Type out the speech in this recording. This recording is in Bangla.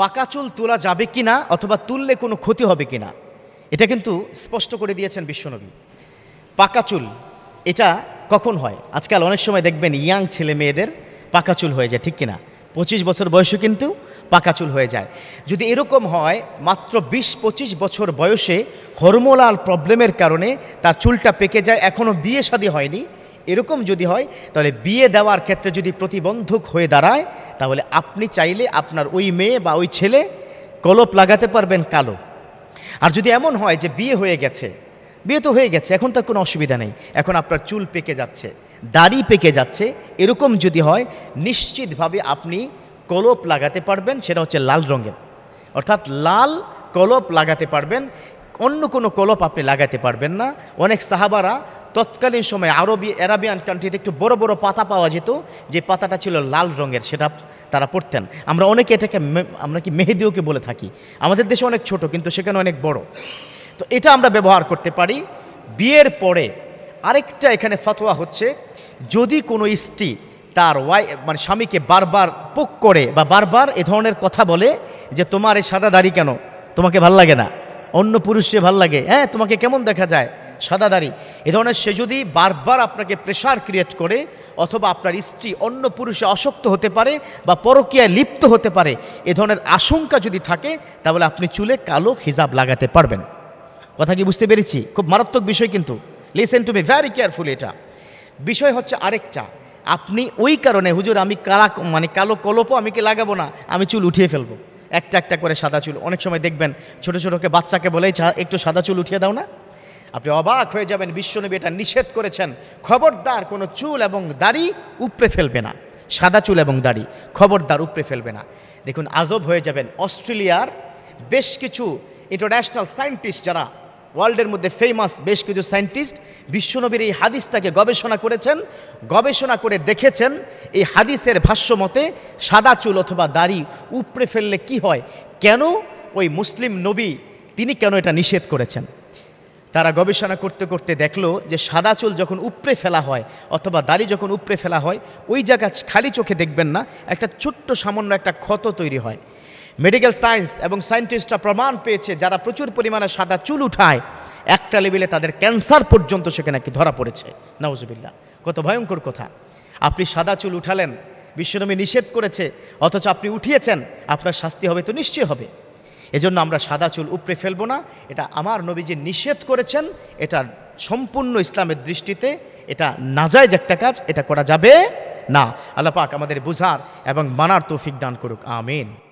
পাকা চুল তোলা যাবে কি না অথবা তুললে কোনো ক্ষতি হবে কি না এটা কিন্তু স্পষ্ট করে দিয়েছেন বিশ্বনবী। পাকা চুল, এটা কখন হয়? আজকাল অনেক সময় দেখবেন ইয়াং ছেলে মেয়েদের পাকা চুল হয়ে যায়, ঠিক কিনা? পঁচিশ বছর বয়সে কিন্তু পাকা চুল হয়ে যায়। যদি এরকম হয়, মাত্র বিশ পঁচিশ বছর বয়সে হরমোনাল প্রবলেমের কারণে তার চুলটা পেকে যায় এখনও বিয়ে শাদী হয়নি এরকম যদি হয়, তাহলে বিয়ে দেওয়ার ক্ষেত্রে যদি প্রতিবন্ধক হয়ে দাঁড়ায়, তাহলে আপনি চাইলে আপনার ওই মেয়ে বা ওই ছেলে কলপ লাগাতে পারবেন কালো। আর যদি এমন হয় যে বিয়ে হয়ে গেছে, বিয়ে তো হয়ে গেছে, এখন তার কোনো অসুবিধা নেই, এখন আপনার চুল পেকে যাচ্ছে, দাড়ি পেকে যাচ্ছে, এরকম যদি হয়, নিশ্চিতভাবে আপনি কলপ লাগাতে পারবেন, সেটা হচ্ছে লাল রঙের। অর্থাৎ লাল কলপ লাগাতে পারবেন, অন্য কোনো কলপ আপনি লাগাতে পারবেন না। অনেক সাহাবারা তৎকালীন সময় আরবি, অ্যারাবিয়ান কান্ট্রিতে একটু বড় বড় পাতা পাওয়া যেত, যে পাতাটা ছিল লাল রঙের, সেটা তারা পড়তেন। আমরা অনেকে এটাকে আমরা কি মেহেদিওকে বলে থাকি। আমাদের দেশে অনেক ছোট, কিন্তু সেখানে অনেক বড়। তো এটা আমরা ব্যবহার করতে পারি। বিয়ের পরে আরেকটা এখানে ফতোয়া হচ্ছে, যদি কোনো স্ত্রী তার ওয়াই মানে স্বামীকে বারবার পোক করে বা বারবার এ ধরনের কথা বলে যে, তোমার এই সাদা দাড়ি কেন? তোমাকে ভালো লাগে না? অন্য পুরুষে ভালো লাগে? হ্যাঁ তোমাকে কেমন দেখা যায়? সাদা দাড়ি এ ধরনের সে যদি বারবার আপনাকে প্রেশার ক্রিয়েট করে, অথবা আপনার স্ত্রী অন্য পুরুষে অসক্ত হতে পারে বা পরকীয়ায় লিপ্ত হতে পারে, এ ধরনের আশঙ্কা যদি থাকে, তাহলে আপনি চুলে কালো হিজাব লাগাতে পারবেন। কথা কি বুঝতে পেরেছি? খুব মারাত্মক বিষয় কিন্তু। Listen to me very careful এটা। বিষয় হচ্ছে আরেকটা। আপনি ওই কারণে, হুজুর, আমি কালা মানে কালো কলপও আমি কি লাগাবো না? আমি চুল উঠিয়ে ফেলব। একটা একটা করে সাদা চুল। অনেক সময় দেখবেন ছোটো ছোটোকে বাচ্চাকে বলেই "চা- একটু সাদা চুল উঠিয়ে দাও না। আপনি অবাক হয়ে যাবেন, বিশ্বনবী এটা নিষেধ করেছেন। খবরদার কোনো চুল এবং দাড়ি উপড়ে ফেলবে না। সাদা চুল এবং দাড়ি, খবরদার উপড়ে ফেলবে না। দেখুন, আজব হয়ে যাবেন, অস্ট্রেলিয়ার বেশ কিছু ইন্টারন্যাশনাল সায়েন্টিস্ট যারা, ওয়ার্ল্ডের মধ্যে ফেমাস বেশ কিছু সায়েন্টিস্ট বিশ্বনবীর এই হাদিসটাকে গবেষণা করেছেন, গবেষণা করে দেখেছেন, এই হাদিসের ভাষ্য মতে সাদা চুল অথবা দাড়ি উপড়ে ফেললে কি হয়? কেন ওই মুসলিম নবী তিনি কেন এটা নিষেধ করেছেন? তারা গবেষণা করতে করতে দেখল যে সাদা চুল যখন উপড়ে ফেলা হয় অথবা দাড়ি যখন উপড়ে ফেলা হয়, ওই জায়গা খালি চোখে দেখবেন না, একটা ছোট্ট সামান্য একটা ক্ষত তৈরি হয়। মেডিকেল সায়েন্স এবং সায়েন্টিস্টরা প্রমাণ পেয়েছে যারা প্রচুর পরিমাণে সাদা চুল উঠায়, একটা লেভেলে তাদের ক্যান্সার পর্যন্ত সেখানে কি ধরা পড়েছে। নওয়াজবিল্লা কত ভয়ঙ্কর কথা। আপনি সাদা চুল উঠালেন, বিশ্বনবী নিষেধ করেছে, অথচ আপনি উঠিয়েছেন, আপনার শাস্তি হবে তো নিশ্চয়ই হবে। এজন্য আমরা সাদা চুল উপড়ে ফেলব না। এটা আমার নবীজি নিষেধ করেছেন। এটা সম্পূর্ণ ইসলামের দৃষ্টিতে এটা নাজায়জ একটা কাজ। এটা করা যাবে না। আল্লাহ পাক আমাদের বুঝার এবং মানার তৌফিক দান করুক। আমিন।